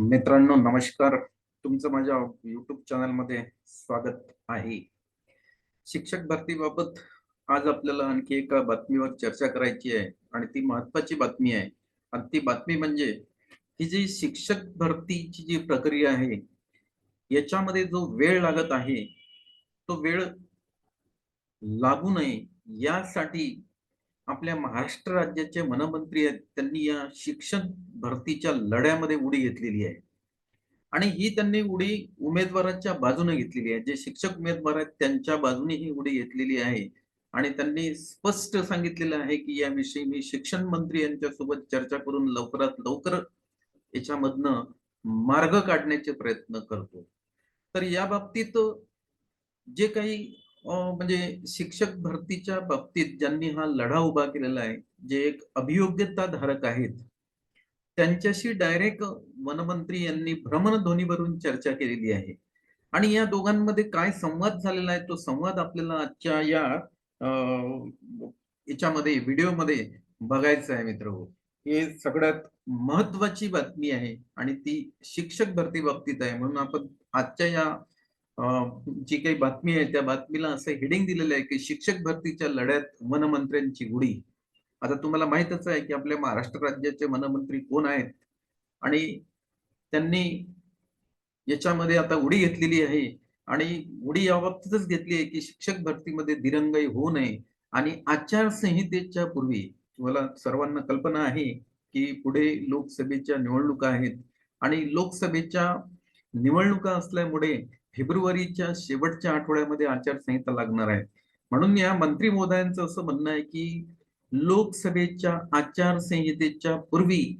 मित्रांनो नमस्कार. तुमचं माझ्या युट्यूब चॅनलमध्ये स्वागत आहे. शिक्षक भरतीबाबत आज आपल्याला आणखी एका बातमीवर चर्चा करायची आहे आणि ती महत्वाची बातमी आहे. आणि ती बातमी म्हणजे ही जी शिक्षक भरतीची जी प्रक्रिया आहे याच्यामध्ये जो वेळ लागत आहे तो वेळ लागू नये यासाठी आपल्या महाराष्ट्र राज्याचे मनमंत्री आहेत त्यांनी या शिक्षण भरतीच्या लढ्यामध्ये उडी घेतलेली आहे. आणि ही त्यांनी उडी उमेदवाराच्या बाजूने घेतलेली आहे. जे शिक्षक उमेदवार आहेत त्यांच्या बाजूने ही उडी घेतलेली आहे. आणि त्यांनी स्पष्ट सांगितलेलं आहे की याविषयी मी शिक्षण मंत्री यांच्यासोबत चर्चा करून लवकरात लवकर याच्यामधनं मार्ग काढण्याचे प्रयत्न करतो. तर या बाबतीत जे काही म्हणजे शिक्षक भरतीच्या बाबतीत ज्यांनी हा लढा उभा केलेला आहे जे एक अभियोग्यता धारक आहेत त्यांच्याशी डायरेक्ट वनमंत्री यांनी भ्रमणध्वनीवरून चर्चा केलेली आहे. आणि या दोघांमध्ये काय संवाद झालेला आहे तो संवाद आपल्याला आजच्या या याच्यामध्ये व्हिडिओमध्ये बघायचा आहे मित्र. हे सगळ्यात महत्वाची बातमी आहे आणि ती शिक्षक भरती बाबतीत आहे. म्हणून आपण आजच्या या जी काही बातमी आहे त्या बातमीला असं हेडिंग दिलेलं आहे की शिक्षक भरतीच्या लढ्यात वनमंत्र्यांची गुढी आता तुम्हाला माहितच आहे की आपल्या महाराष्ट्र राज्याचे वनमंत्री कोण आहेत? आणि त्यांनी याच्यामध्ये आता उडी घेतलेली आहे. आणि उडी या बाबतीतच घेतली आहे की शिक्षक भरतीमध्ये दिरंगाई होऊ नये. आणि आचारसंहितेच्या पूर्वी तुम्हाला सर्वांना कल्पना आहे की पुढे लोकसभेच्या निवडणुका आहेत. आणि लोकसभेच्या निवडणुका असल्यामुळे फेब्रुवारीच्या शेवटच्या आठवड्यामध्ये आचारसंहिता लागणार आहे. म्हणून या मंत्री महोदयांचं असं म्हणणं आहे की लोकसभेच्या आचारसंहितेच्या पूर्वी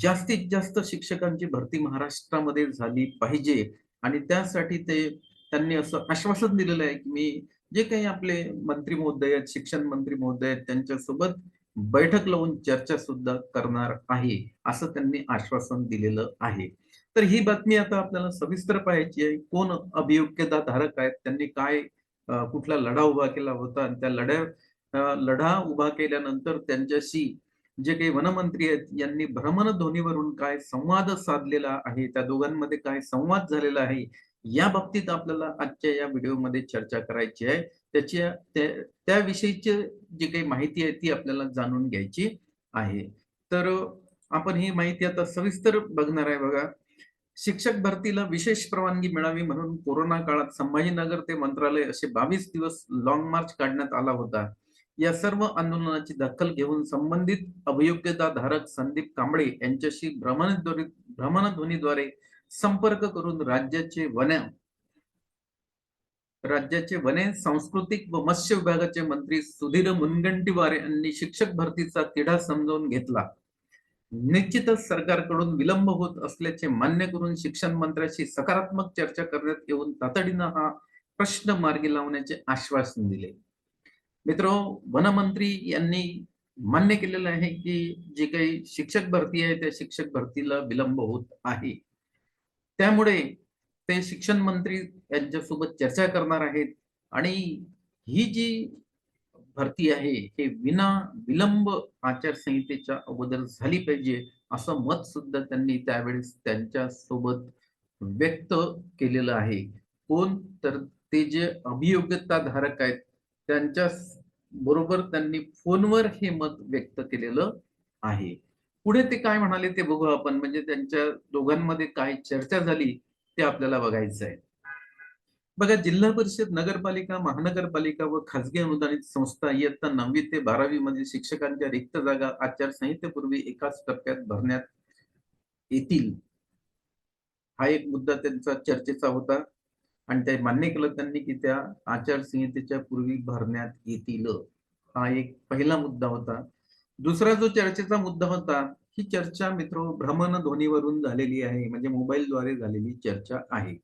जास्तीत जास्त शिक्षकांची भरती महाराष्ट्रामध्ये झाली पाहिजे आणि त्यासाठी ते त्यांनी असं आश्वासन दिलेलं आहे की मी जे काही आपले मंत्री महोदय आहेत शिक्षण मंत्री महोदय आहेत त्यांच्यासोबत बैठक लावून चर्चा सुद्धा करणार आहे असं त्यांनी आश्वासन दिलेलं आहे. तर ही बातमी आता आपल्याला सविस्तर पाहायची आहे. कोण अभियोग्यता धारक आहेत? त्यांनी काय कुठला लढा उभा केला होता? आणि त्या लढ्या लढा उभा केल्यानंतर त्यांच्याशी जे काही वनमंत्री आहेत यांनी भ्रमणध्वनीवरून काय संवाद साधलेला आहे? त्या दोघांमध्ये काय संवाद झालेला आहे? या बाबतीत आपल्याला आजच्या या व्हिडिओमध्ये चर्चा करायची आहे. त्याच्या त्या- त्याविषयीची जी काही माहिती आहे ती आपल्याला जाणून घ्यायची आहे. तर आपण ही माहिती आता सविस्तर बघणार आहे बघा. शिक्षक भरतीला विशेष परवानगी मिळावी म्हणून कोरोना काळात संभाजीनगर ते मंत्रालय असे बावीस दिवस लॉंग मार्च काढण्यात आला होता. या सर्व आंदोलनाची दखल घेऊन संबंधित अभियोग्यता धारक संदीप कांबळे यांच्याशी भ्रमणध्वनी भ्रमणध्वनीद्वारे संपर्क करून राज्याचे वन राज्याचे वने सांस्कृतिक व मत्स्य विभागाचे मंत्री सुधीर मुनगंटीवार यांनी शिक्षक भरतीचा तिढा समजावून घेतला. निश्चितच सरकारकडून विलंब होत असल्याचे मान्य करून शिक्षण मंत्र्याशी सकारात्मक चर्चा करण्यात येऊन तातडीनं हा प्रश्न मार्गी लावण्याचे आश्वासन दिले. मित्र वनमंत्री यांनी मान्य केलेलं आहे की जी काही शिक्षक भरती आहे त्या शिक्षक भरतीला विलंब होत आहे. त्यामुळे ते शिक्षण मंत्री यांच्यासोबत चर्चा करणार आहेत आणि ही जी भरती आहे हे विना विलंब आचारसंहितेच्या अगोदर झाली पाहिजे असं मत सुद्धा त्यांनी त्यावेळेस त्यांच्यासोबत व्यक्त केलेलं आहे. कोण तर ते जे अभियोग्यता धारक आहेत त्यांच्या बरोबर त्यांनी फोनवर हे मत व्यक्त केलेलं आहे. पुढे ते काय म्हणाले ते बघू आपण म्हणजे त्यांच्या दोघांमध्ये काय चर्चा झाली ते आपल्याला बघायचं आहे बघा जिल्हा परिषद नगरपालिका महानगरपालिका व खासगी अनुदानित संस्था इयत्ता नववी ते बारावी मध्ये शिक्षकांच्या रिक्त जागा आचारसंहितेपूर्वी एकाच टप्प्यात भरण्यात येतील. हा एक मुद्दा त्यांचा चर्चेचा होता आणि ते मान्य केलं त्यांनी की त्या आचारसंहितेच्या पूर्वी भरण्यात येतील. हा एक पहिला मुद्दा होता. दुसरा जो चर्चेचा मुद्दा होता ही चर्चा मित्र भ्रमणध्वनीवरून झालेली आहे म्हणजे मोबाईलद्वारे झालेली चर्चा आहे.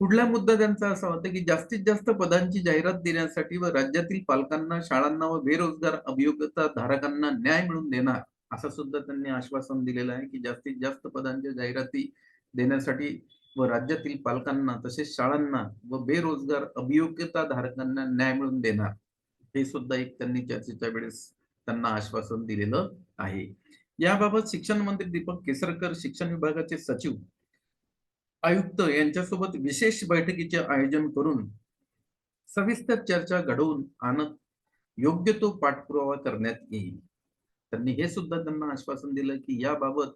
पुढला मुद्दा त्यांचा असा होता की जास्तीत जास्त पदांची जाहिरात देण्यासाठी व राज्यातील पालकांना शाळांना व बेरोजगार अभियोग्यता धारकांना न्याय मिळवून देणार असं सुद्धा त्यांनी आश्वासन दिलेलं आहे की जास्तीत जास्त पदांच्या जाहिराती देण्यासाठी व राज्यातील पालकांना तसेच शाळांना व बेरोजगार अभियोग्यता धारकांना न्याय मिळवून देणार हे सुद्धा एक त्यांनी चर्चेच्या वेळेस त्यांना आश्वासन दिलेलं आहे. याबाबत शिक्षण मंत्री दीपक केसरकर शिक्षण विभागाचे सचिव आयुक्त यांच्यासोबत विशेष बैठकीचे आयोजन करून सविस्तर चर्चा घडवून आणत योग्य तो पाठपुरावा करण्यात येईल. त्यांनी हे सुद्धा त्यांना आश्वासन दिलं की याबाबत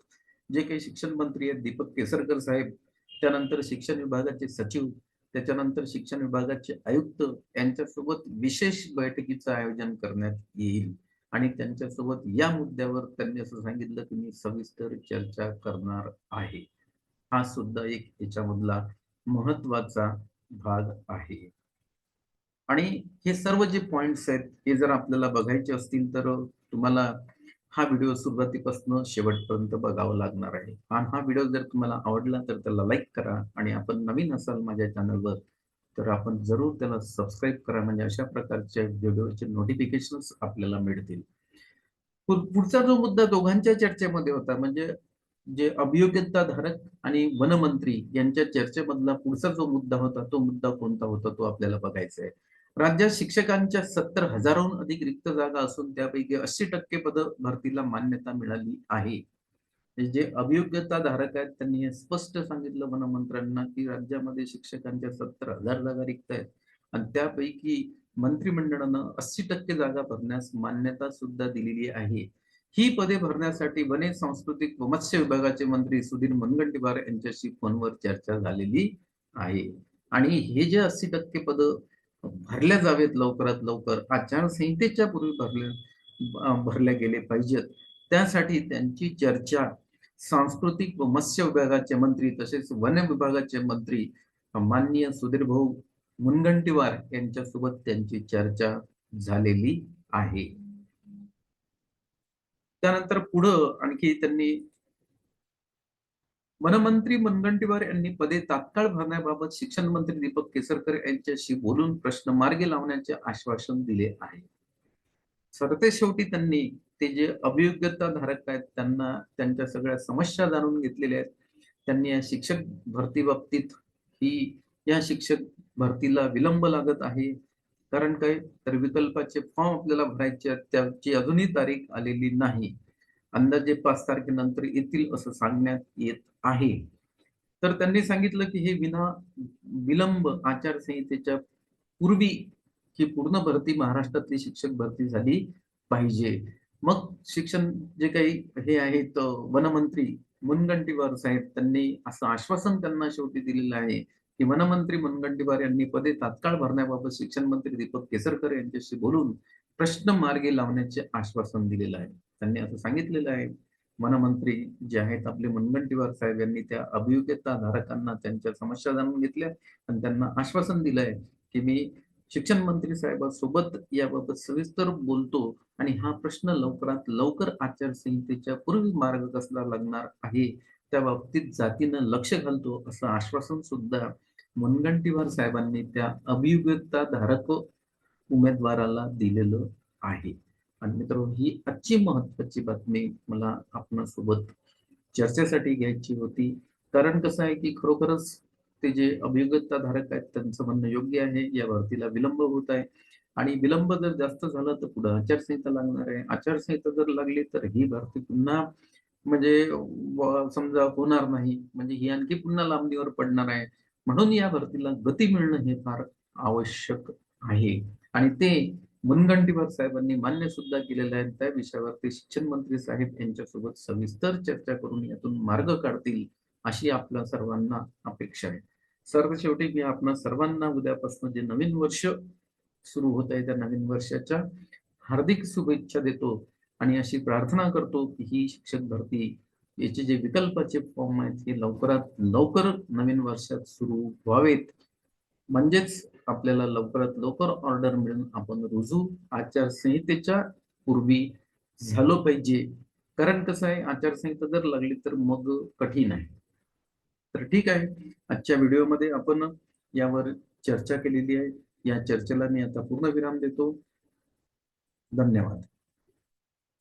जे काही शिक्षण मंत्री आहेत दीपक केसरकर साहेब त्यानंतर शिक्षण विभागाचे सचिव त्याच्यानंतर शिक्षण विभागाचे आयुक्त यांच्यासोबत विशेष बैठकीचं आयोजन करण्यात येईल. आणि त्यांच्यासोबत या मुद्द्यावर त्यांनी असं सांगितलं की मी सविस्तर चर्चा करणार आहे. हा सुद्धा एक याच्यामधला महत्त्वाचा भाग आहे. आणि हे सर्व जे पॉइंट्स आहेत हे जर आपल्याला बघायचे असतील तर तुम्हाला हा व्हिडिओ सुरुवातीपासून शेवटपर्यंत बघावा लागणार आहे. आणि हा व्हिडिओ जर तुम्हाला आवडला तर त्याला लाईक करा आणि आपण नवीन असाल माझ्या चॅनलवर तर आपण जरूर त्याला सबस्क्राईब करा. म्हणजे अशा प्रकारच्या व्हिडिओचे नोटिफिकेशन आपल्याला मिळतील. पुढचा जो मुद्दा दोघांच्या चर्चेमध्ये होता म्हणजे जे अभियोग्यता धारक आणि वनमंत्री यांच्या चर्चेमधला पुढचा जो मुद्दा होता तो मुद्दा कोणता होता तो आपल्याला बघायचा आहे. राज्यात शिक्षकांच्या सत्तर हजाराहून अधिक रिक्त जागा असून त्यापैकी अस्सी टक्के पद भरतीला मान्यता मिळाली आहे. जे अभियोग्यता धारक आहेत त्यांनी हे स्पष्ट सांगितलं वनमंत्र्यांना की राज्यामध्ये शिक्षकांच्या सत्तर हजार जागा रिक्त आहेत. आणि त्यापैकी मंत्रिमंडळानं अस्सी टक्के जागा भरण्यास मान्यता सुद्धा दिलेली आहे. ही पदे भरण्यासाठी वने सांस्कृतिक व मत्स्य विभागाचे मंत्री सुधीर मुनगंटीवार यांच्याशी फोनवर चर्चा झालेली आहे. आणि हे जे अस्सी टक्के पद भरल्या जावेत लवकरात लवकर आचारसंहितेच्या पूर्वी भरले भरल्या गेले पाहिजेत. त्यासाठी त्यांची चर्चा सांस्कृतिक व मत्स्य विभागाचे मंत्री तसेच वन विभागाचे मंत्री माननीय सुधीर भाऊ मुनगंटीवार यांच्यासोबत त्यांची चर्चा झालेली आहे. त्यानंतर पुढं आणखी त्यांनी वनमंत्री मुनगंटीवार यांनी पदे तात्काळ भरण्याबाबत शिक्षण मंत्री दीपक केसरकर यांच्याशी बोलून प्रश्न मार्गी लावण्याचे आश्वासन दिले आहे. सरते शेवटी त्यांनी ते जे अभियोग्यता धारक आहेत त्यांना त्यांच्या सगळ्या समस्या जाणून घेतलेल्या आहेत त्यांनी या शिक्षक भरती बाबतीत ही या शिक्षक भरतीला विलंब लागत आहे. कारण काय? तर विकल्पाचे फॉर्म आपल्याला भरायचे त्याची अजूनही तारीख आलेली नाही. अंदाजे पाच तारखेनंतर येतील असं सांगण्यात येत आहे. तर त्यांनी सांगितलं की हे विना विलंब आचारसंहितेच्या पूर्वी ही पूर्ण भरती महाराष्ट्रातली शिक्षक भरती झाली पाहिजे. मग शिक्षण जे काही हे आहेत वनमंत्री मुनगंटीवार साहेब त्यांनी असं आश्वासन त्यांना शेवटी दिलेलं आहे. की वनमंत्री मुनगंटीवार यांनी पदे तात्काळ भरण्याबाबत शिक्षण मंत्री दीपक केसरकर यांच्याशी बोलून प्रश्न मार्गे लावण्याचे आश्वासन दिलेलं आहे. त्यांनी असं सांगितलेलं आहे. वनमंत्री जे आहेत आपले मुनगंटीवार साहेब यांनी त्या अभियोग्यता धारकांना त्यांच्या समस्या जाणून घेतल्या आणि त्यांना आश्वासन दिलंय की मी शिक्षण मंत्री साहेबांसोबत याबाबत सविस्तर बोलतो आणि हा प्रश्न लवकरात लवकर आचारसंहितेच्या पूर्वी मार्ग कसला लागणार आहे? त्या बाबतीत जातीनं लक्ष घालतो असं आश्वासन सुद्धा मुनगंटीवार साहेबांनी त्या अभियोग्यता धारक उमेदवाराला दिलेलं आहे. आणि मित्र ही आजची महत्वाची बातमी मला आपणासोबत चर्चेसाठी घ्यायची होती. कारण कसं आहे की खरोखरच ते जे अभियोग्यता धारक आहेत त्यांचं म्हणणं योग्य आहे या भरतीला विलंब होत आहे. आणि विलंब जर जास्त झाला तर पुढे आचारसंहिता लागणार आहे. आचारसंहिता जर लागली तर ही भरती पुन्हा म्हणजे समजा होणार नाही म्हणजे ही आणखी पुन्हा लांबणीवर पडणार आहे. म्हणून या भरतीला गती मिळणं हे फार आवश्यक आहे. आणि ते मुनगंटीवार साहेबांनी मान्य सुद्धा केलेलं आहे. त्या विषयावरती शिक्षण मंत्री साहेब यांच्यासोबत सविस्तर चर्चा करून यातून मार्ग काढतील अशी आपल्या सर्वांना अपेक्षा आहे. सर्व शेवटी मी आपण सर्वांना उद्यापासून जे नवीन वर्ष सुरू होत आहे त्या नवीन वर्षाच्या हार्दिक शुभेच्छा देतो. आणि अशी प्रार्थना करतो की ही शिक्षक भरती याचे जे विकल्पाचे फॉर्म आहेत हे लवकरात लवकर नवीन वर्षात सुरू व्हावेत. म्हणजेच आपल्याला लवकरात लवकर ऑर्डर मिळून आपण रुजू आचारसंहितेच्या पूर्वी झालो पाहिजे. कारण कसं आहे आचारसंहिता जर लागली तर मग कठीण आहे. तर ठीक आहे आजच्या व्हिडिओमध्ये आपण यावर चर्चा केलेली आहे. या चर्चेला मी आता पूर्ण विराम देतो. धन्यवाद.